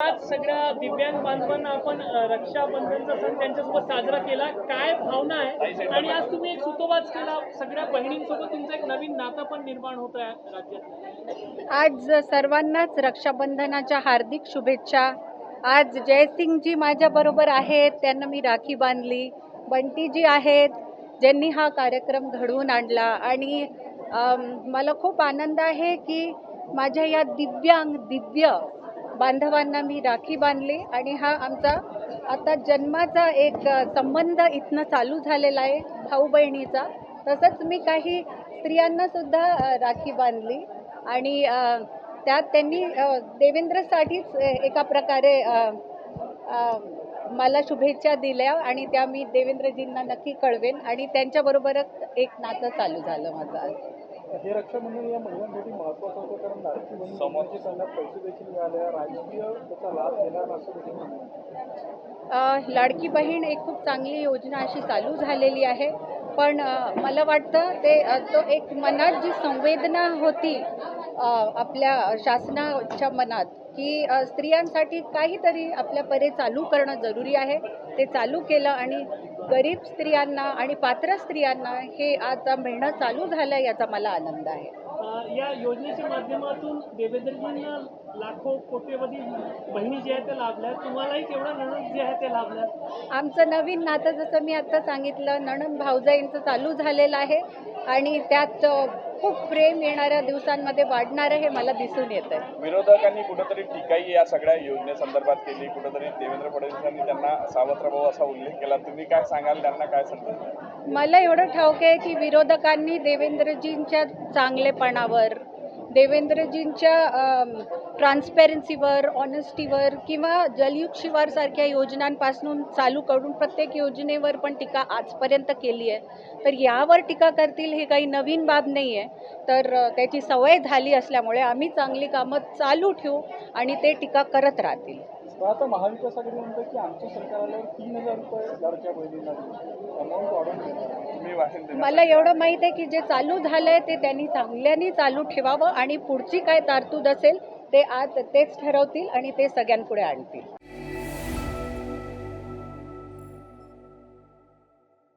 आज सगळ्या दिव्यांग बांधवांना आपण रक्षाबंधनचा सण त्यांच्यासोबत साजरा केला. काय भावना आहे? आणि आज तुम्ही एक सुतोवाच केला. सगळ्या बहिणींसोबत तुमचं एक नवीन नातं पण निर्माण होत आहे राज्यात. आज सर्वांनाच रक्षाबंधनाच्या हार्दिक शुभेच्छा. आज जयसिंगजी माझ्याबरोबर आहेत. त्यांना मी राखी बांधली. बंटीजी आहेत ज्यांनी हा कार्यक्रम घडवून आणला. आणि मला खूप आनंद आहे की माझ्या या दिव्यांग दिव्य बांधवांना मी राखी बांधली आणि हा आमचा आता जन्माचा एक संबंध इथनं चालू झालेला आहे भाऊ बहिणीचा तसंच मी काही स्त्रियांना सुद्धा राखी बांधली आणि त्यात त्यांनी देवेंद्रसाठीच एका प्रकारे मला शुभेच्छा दिल्या आणि त्या मी देवेंद्रजींना नक्की कळवेन आणि त्यांच्याबरोबरच एक नातं चालू झालं माझं आज. हे रक्षाबंधन या महिलांसाठी महत्वाचं होतं कारण लाडकी बहीण योजनेचे त्यांना पैसे देखील मिळाले. राजकीय त्याचा लाभ घेणार असं देखील म्हणतात. अ, लाडकी बहीण एक खूप चांगली योजना अशी चालू झालेली आहे. पण मला वाटतं ते तो एक मनात जी संवेदना होती आपल्या शासनाच्या मनात की स्त्रियांसाठी काहीतरी आपल्या परे चालू करणं जरुरी आहे. ते चालू केलं आणि गरीब स्त्रियांना आणि पात्र स्त्रियांना हे आता मिळणं चालू झालं याचा मला आनंद आहे. या योजनेच्या माध्यमातून देवेंद्रजींना लाखो कोट्यवधी बहिणी ज्या आहेत त्या लाभल्या. तुम्हालाही तेवढं नणद जे आहे ते लाभल्या? आमचं नवीन नातं जसं मी आत्ता सांगितलं नणंद भाऊजाईंचं चालू झालेलं आहे. आणि त्यात खूप प्रेम येणाऱ्या दिवसांमध्ये वाढणारं हे मला दिसून येतं आहे विरोधकांनी कुठंतरी टीकाही या सगळ्या योजनेसंदर्भात केली. कुठंतरी देवेंद्र फडणवीसांनी त्यांना सावत्र भाऊ असा उल्लेख केला. तुम्ही काय सांगाल? त्यांना काय संदेश? मला एवढं ठाऊक आहे की विरोधकांनी देवेंद्रजींच्या चांगलेपणावर देवेंद्रजींच्या ट्रान्सपेरन्सीवर ऑनेस्टीवर किंवा जलयुग शिवारसारख्या योजनांपासून चालू करून प्रत्येक योजनेवर पण टीका आजपर्यंत केली आहे. तर यावर टीका करतील हे काही नवीन बाब नाही आहे तर त्याची सवय झाली असल्यामुळे आम्ही चांगली कामं चालू ठेवू आणि ते टीका करत राहतील. आता महाविकास आघाडी म्हणतात की आमच्या सरकारला तीन हजार रुपये मला एवढं माहीत आहे की जे चालू झालंय ते त्यांनी चांगल्यानी चालू ठेवावं आणि पुढची काय तरतूद असेल ते आज तेच ठरवतील आणि ते सगळ्यांपुढे आणतील.